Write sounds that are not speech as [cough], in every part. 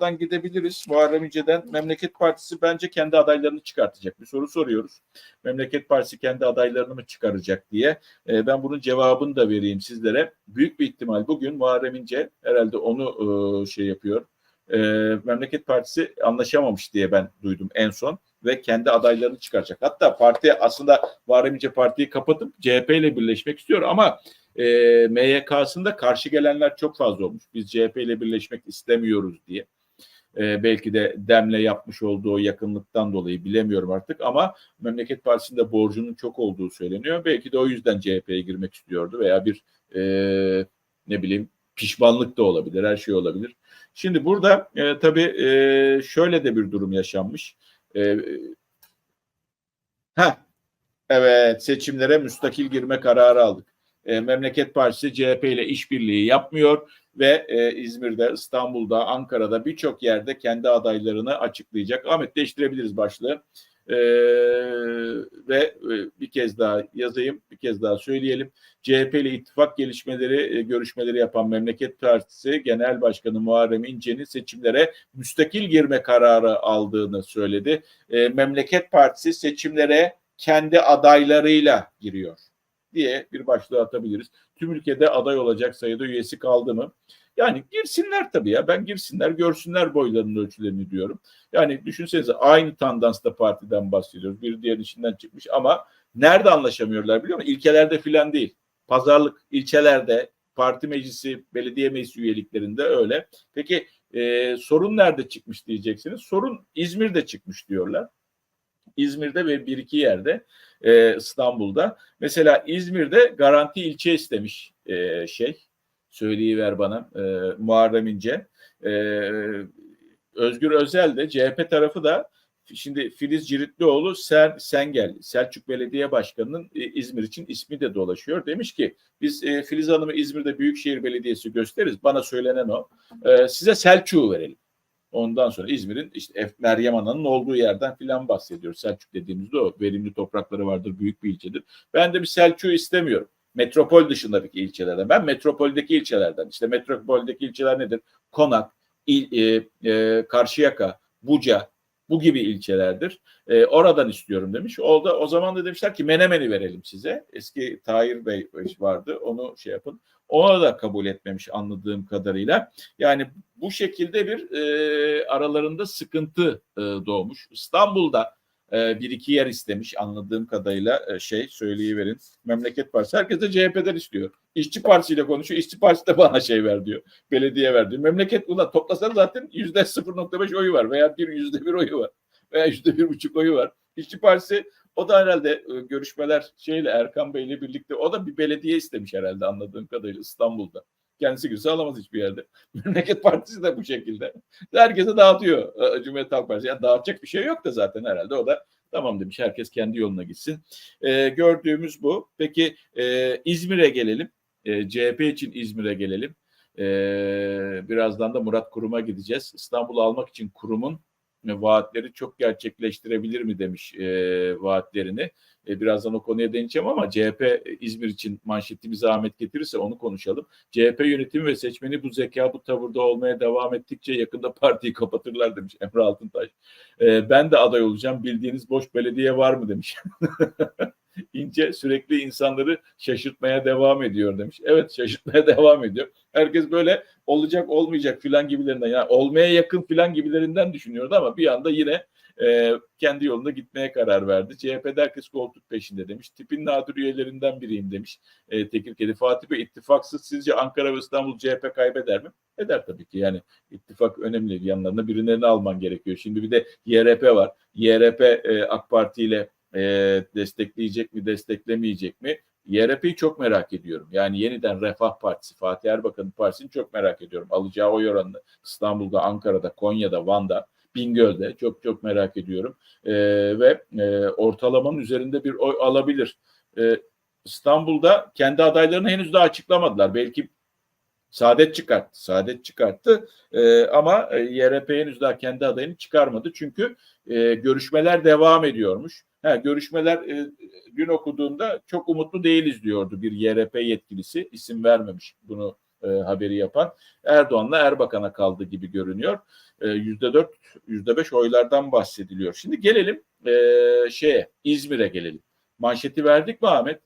Dan gidebiliriz. Muharrem İnce'den Memleket Partisi bence kendi adaylarını çıkartacak. Bir soru soruyoruz. Memleket Partisi kendi adaylarını mı çıkaracak diye. E, ben bunun cevabını da vereyim sizlere. Büyük bir ihtimal bugün Muharrem İnce herhalde onu e, şey yapıyor. E, Memleket Partisi anlaşamamış diye ben duydum en son ve kendi adaylarını çıkaracak. Hatta parti aslında Muharrem İnce partiyi kapatıp CHP ile birleşmek istiyor ama e, MYK'sında karşı gelenler çok fazla olmuş. Biz CHP ile birleşmek istemiyoruz diye. E, belki de Dem'le yapmış olduğu yakınlıktan dolayı bilemiyorum artık ama Memleket Partisi'nde borcunun çok olduğu söyleniyor. Belki de o yüzden CHP'ye girmek istiyordu veya bir e, ne bileyim pişmanlık da olabilir, her şey olabilir. Şimdi burada e, tabii e, şöyle de bir durum yaşanmış. E, heh, evet seçimlere müstakil girme kararı aldık. E, Memleket Partisi CHP ile işbirliği yapmıyor ve e, İzmir'de, İstanbul'da, Ankara'da birçok yerde kendi adaylarını açıklayacak. Ahmet değiştirebiliriz başlığı. E, ve e, bir kez daha yazayım, bir kez daha söyleyelim. CHP ile ittifak gelişmeleri, e, görüşmeleri yapan Memleket Partisi Genel Başkanı Muharrem İnce'nin seçimlere müstakil girme kararı aldığını söyledi. E, Memleket Partisi seçimlere kendi adaylarıyla giriyor diye bir başlığı atabiliriz. Tüm ülkede aday olacak sayıda üyesi kaldı mı? Yani girsinler tabii ya. Ben girsinler, görsünler boylarının ölçülerini diyorum. Yani düşünsenize aynı tandansta partiden bahsediyoruz. Bir diğer içinden çıkmış ama nerede anlaşamıyorlar biliyor musun? İlkelerde filan değil. Pazarlık ilçelerde, parti meclisi, belediye meclisi üyeliklerinde öyle. Peki e, sorun nerede çıkmış diyeceksiniz. Sorun İzmir'de çıkmış diyorlar. İzmir'de ve bir iki yerde e, İstanbul'da. Mesela İzmir'de garanti ilçe istemiş e, şey söyleyiver bana e, Muharrem İnce. E, Özgür Özel de CHP tarafı da şimdi Filiz Ciritlioğlu Ser, Sengel Selçuk Belediye Başkanı'nın e, İzmir için ismi de dolaşıyor. Demiş ki biz e, Filiz Hanım'ı İzmir'de Büyükşehir Belediyesi gösteririz. Bana söylenen o. E, size Selçuk'u verelim. Ondan sonra İzmir'in işte Meryem Ana'nın olduğu yerden filan bahsediyoruz. Selçuk dediğimizde o verimli toprakları vardır, büyük bir ilçedir. Ben de bir Selçuk'u istemiyorum. Metropol dışındaki ilçelerden. Ben metropoldeki ilçelerden. İşte metropoldeki ilçeler nedir? Konak, İl, e, e, Karşıyaka, Buca, bu gibi ilçelerdir. E, oradan istiyorum demiş. O da o zaman da demişler ki Menemen'i verelim size. Eski Tahir Bey vardı. Onu şey yapın. Ona da kabul etmemiş anladığım kadarıyla. Yani bu şekilde bir e, aralarında sıkıntı e, doğmuş. İstanbul'da e, bir iki yer istemiş anladığım kadarıyla e, şey söyleyiverin. Memleket Partisi. Herkes de CHP'den istiyor. İşçi Partisi ile konuşuyor. İşçi Partisi de bana şey ver diyor. Belediye ver diyor. Memleket buna toplasan zaten yüzde 0.5 oyu var veya bir yüzde bir oyu var veya yüzde bir buçuk oyu var. İşçi Partisi o da herhalde e, görüşmeler şeyle Erkan Bey ile birlikte o da bir belediye istemiş herhalde anladığım kadarıyla İstanbul'da. Kendisi girse alamaz hiçbir yerde. [laughs] Memleket Partisi de bu şekilde. Herkese dağıtıyor e, Cumhuriyet Halk Partisi. Yani dağıtacak bir şey yok da zaten herhalde. O da tamam demiş herkes kendi yoluna gitsin. Ee, gördüğümüz bu. Peki e, İzmir'e gelelim. E, CHP için İzmir'e gelelim. E, birazdan da Murat Kurum'a gideceğiz. İstanbul'u almak için kurumun vaatleri çok gerçekleştirebilir mi demiş e, vaatlerini. E, birazdan o konuya değineceğim ama CHP İzmir için manşeti bir zahmet getirirse onu konuşalım. CHP yönetimi ve seçmeni bu zeka bu tavırda olmaya devam ettikçe yakında partiyi kapatırlar demiş Emre Altıntaş. E, ben de aday olacağım bildiğiniz boş belediye var mı demiş. [laughs] İnce sürekli insanları şaşırtmaya devam ediyor demiş. Evet şaşırtmaya [laughs] devam ediyor. Herkes böyle olacak olmayacak filan gibilerinden yani olmaya yakın filan gibilerinden düşünüyordu ama bir anda yine e, kendi yolunda gitmeye karar verdi. CHP'de herkes koltuk peşinde demiş. Tipin nadir üyelerinden biriyim demiş. E, Tekirkedi Fatih Bey ittifaksız sizce Ankara ve İstanbul CHP kaybeder mi? Eder tabii ki yani ittifak önemli yanlarına birilerini alman gerekiyor. Şimdi bir de YRP var. YRP e, AK Parti ile e, destekleyecek mi desteklemeyecek mi? YRP'yi çok merak ediyorum. Yani yeniden Refah Partisi, Fatih Erbakan'ın partisini çok merak ediyorum. Alacağı oy oranını İstanbul'da, Ankara'da, Konya'da, Van'da, Bingöl'de çok çok merak ediyorum. E, ve e, ortalamanın üzerinde bir oy alabilir. E, İstanbul'da kendi adaylarını henüz daha açıklamadılar. Belki Saadet çıkarttı. Saadet çıkarttı. E, ama YRP henüz daha kendi adayını çıkarmadı. Çünkü e, görüşmeler devam ediyormuş. Ha, görüşmeler e, dün okuduğumda çok umutlu değiliz diyordu bir YRP yetkilisi. isim vermemiş bunu e, haberi yapan. Erdoğan'la Erbakan'a kaldı gibi görünüyor. e, yüzde dört, yüzde beş oylardan bahsediliyor. Şimdi gelelim e, şeye, İzmir'e gelelim. Manşeti verdik mi Ahmet?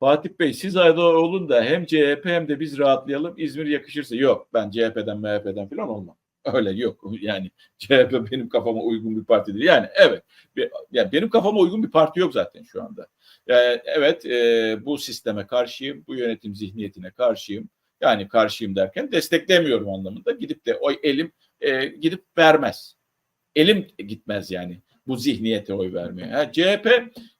Fatih Bey siz aday olun da hem CHP hem de biz rahatlayalım İzmir yakışırsa. Yok ben CHP'den MHP'den falan olmam. [laughs] Öyle yok. Yani CHP benim kafama uygun bir parti değil. Yani evet. Yani benim kafama uygun bir parti yok zaten şu anda. Yani evet e, bu sisteme karşıyım. Bu yönetim zihniyetine karşıyım. Yani karşıyım derken desteklemiyorum anlamında. Gidip de oy elim e, gidip vermez. Elim gitmez yani bu zihniyete oy vermeye. Ha, CHP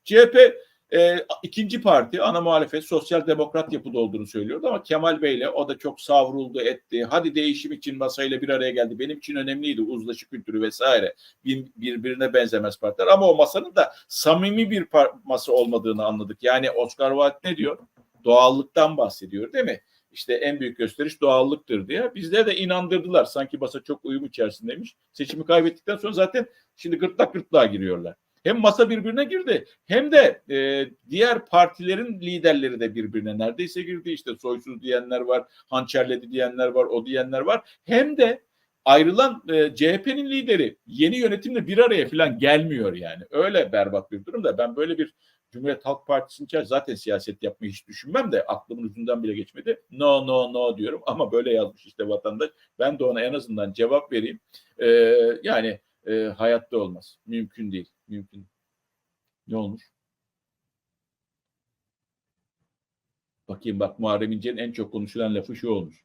CHP e, ikinci parti ana muhalefet sosyal demokrat yapıda olduğunu söylüyordu ama Kemal Bey'le o da çok savruldu etti. Hadi değişim için masayla bir araya geldi. Benim için önemliydi uzlaşı kültürü vesaire. Bir, birbirine benzemez partiler ama o masanın da samimi bir masa olmadığını anladık. Yani Oscar Wilde ne diyor? Doğallıktan bahsediyor değil mi? İşte en büyük gösteriş doğallıktır diye. Bizde de inandırdılar. Sanki masa çok uyum içerisindeymiş. Seçimi kaybettikten sonra zaten şimdi gırtlak gırtlağa giriyorlar. Hem masa birbirine girdi hem de e, diğer partilerin liderleri de birbirine neredeyse girdi. İşte soysuz diyenler var, hançerledi diyenler var, o diyenler var. Hem de ayrılan e, CHP'nin lideri yeni yönetimle bir araya falan gelmiyor yani. Öyle berbat bir durum da ben böyle bir Cumhuriyet Halk Partisi'nin zaten siyaset yapmayı hiç düşünmem de aklımın ucundan bile geçmedi. No no no diyorum [laughs] ama böyle yazmış işte vatandaş. Ben de ona en azından cevap vereyim. Ee, yani e, hayatta olmaz. Mümkün değil. Mümkün. Ne olmuş? Bakayım bak Muharrem İnce'nin en çok konuşulan lafı şu olmuş.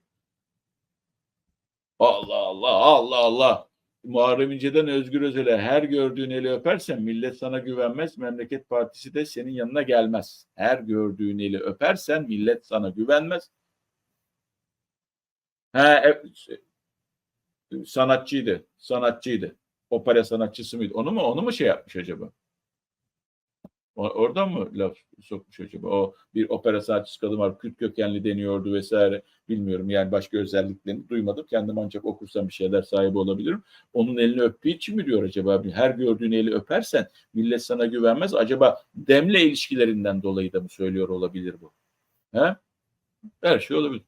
Allah Allah Allah Allah. Muharrem İnce'den Özgür Özel'e her gördüğün eli öpersen millet sana güvenmez. Memleket Partisi de senin yanına gelmez. Her gördüğün eli öpersen millet sana güvenmez. Ha, e, sanatçıydı. Sanatçıydı opera sanatçısı mıydı? Onu mu onu mu şey yapmış acaba? Oradan mı laf sokmuş acaba? O bir opera sanatçısı kadın var. Kürt kökenli deniyordu vesaire. Bilmiyorum yani başka özelliklerini duymadım. Kendim ancak okursam bir şeyler sahibi olabilirim. Onun elini öptüğü için mi diyor acaba? Her gördüğün eli öpersen millet sana güvenmez. Acaba demle ilişkilerinden dolayı da mı söylüyor olabilir bu? He? Her şey olabilir.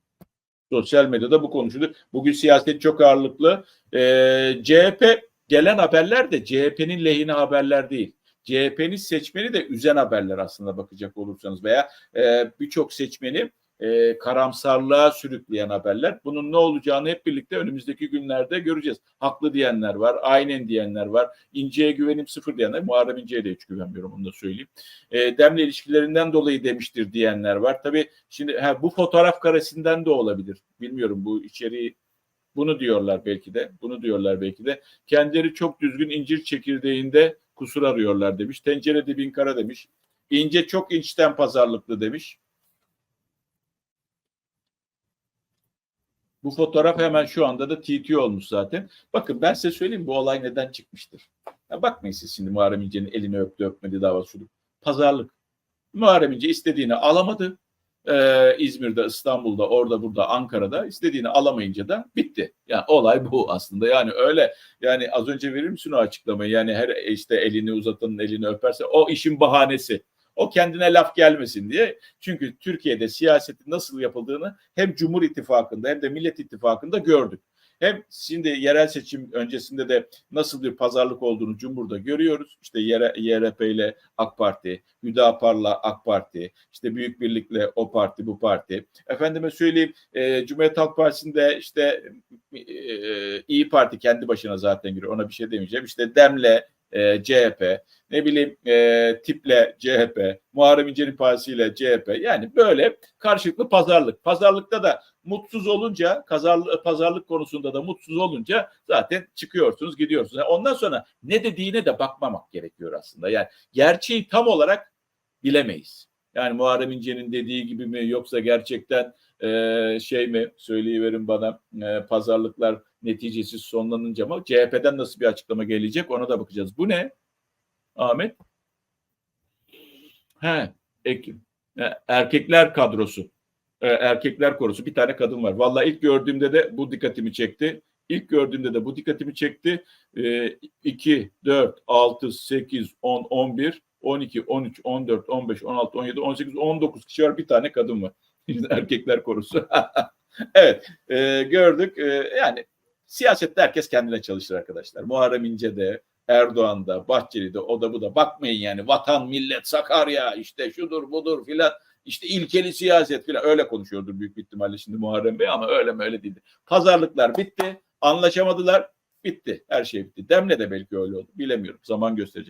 Sosyal medyada bu konuşuldu. Bugün siyaset çok ağırlıklı. Ee, CHP gelen haberler de CHP'nin lehine haberler değil. CHP'nin seçmeni de üzen haberler aslında bakacak olursanız veya e, birçok seçmeni e, karamsarlığa sürükleyen haberler. Bunun ne olacağını hep birlikte önümüzdeki günlerde göreceğiz. Haklı diyenler var, aynen diyenler var, İnce'ye güvenim sıfır diyenler, Muharrem İnce'ye de hiç güvenmiyorum onu da söyleyeyim. E, demle ilişkilerinden dolayı demiştir diyenler var. Tabii şimdi ha, bu fotoğraf karesinden de olabilir. Bilmiyorum bu içeriği bunu diyorlar belki de. Bunu diyorlar belki de. Kendileri çok düzgün incir çekirdeğinde kusur arıyorlar demiş. Tencere dibin kara demiş. İnce çok inçten pazarlıklı demiş. Bu fotoğraf hemen şu anda da TT olmuş zaten. Bakın ben size söyleyeyim bu olay neden çıkmıştır. Ya bakmayın siz şimdi Muharrem İnce'nin elini öptü öpmedi davası. Pazarlık. Muharrem İnce istediğini alamadı e, İzmir'de, İstanbul'da, orada, burada, Ankara'da istediğini alamayınca da bitti. Yani olay bu aslında. Yani öyle yani az önce verir misin o açıklamayı? Yani her işte elini uzatanın elini öperse o işin bahanesi. O kendine laf gelmesin diye. Çünkü Türkiye'de siyasetin nasıl yapıldığını hem Cumhur İttifakı'nda hem de Millet İttifakı'nda gördük. Hem şimdi yerel seçim öncesinde de nasıl bir pazarlık olduğunu Cumhur'da görüyoruz. İşte YRP ile AK Parti, Hüdapar'la AK Parti, işte Büyük Birlik'le o parti bu parti. Efendime söyleyeyim e, Cumhuriyet Halk Partisi'nde işte e, İyi Parti kendi başına zaten giriyor. Ona bir şey demeyeceğim. İşte Dem'le e, CHP, ne bileyim e, tiple CHP, Muharrem İnce'nin partisiyle CHP yani böyle karşılıklı pazarlık. Pazarlıkta da mutsuz olunca, kazarlı, pazarlık konusunda da mutsuz olunca zaten çıkıyorsunuz, gidiyorsunuz. Yani ondan sonra ne dediğine de bakmamak gerekiyor aslında. Yani gerçeği tam olarak bilemeyiz. Yani Muharrem İnce'nin dediği gibi mi yoksa gerçekten e, şey mi söyleyiverin bana e, pazarlıklar neticesiz sonlanınca mı CHP'den nasıl bir açıklama gelecek ona da bakacağız. Bu ne? Ahmet? He, ek, e, erkekler kadrosu. E, erkekler korusu. Bir tane kadın var. Vallahi ilk gördüğümde de bu dikkatimi çekti. İlk gördüğümde de bu dikkatimi çekti. E, 2, 4, 6, 8, 10, 11, 12, 13, 14, 15, 16, 17, 18, 19 kişi var. Bir tane kadın var. [laughs] erkekler korusu. [laughs] evet, e, gördük. E, yani Siyasette herkes kendine çalışır arkadaşlar. Muharrem İnce'de, Erdoğan'da, Bahçeli'de, o da bu da. Bakmayın yani vatan, millet, Sakarya işte şudur budur filan. İşte ilkeli siyaset filan öyle konuşuyordur büyük bir ihtimalle şimdi Muharrem Bey ama öyle mi öyle değildi. Pazarlıklar bitti, anlaşamadılar, bitti. Her şey bitti. Demle de belki öyle oldu. Bilemiyorum. Zaman gösterecek.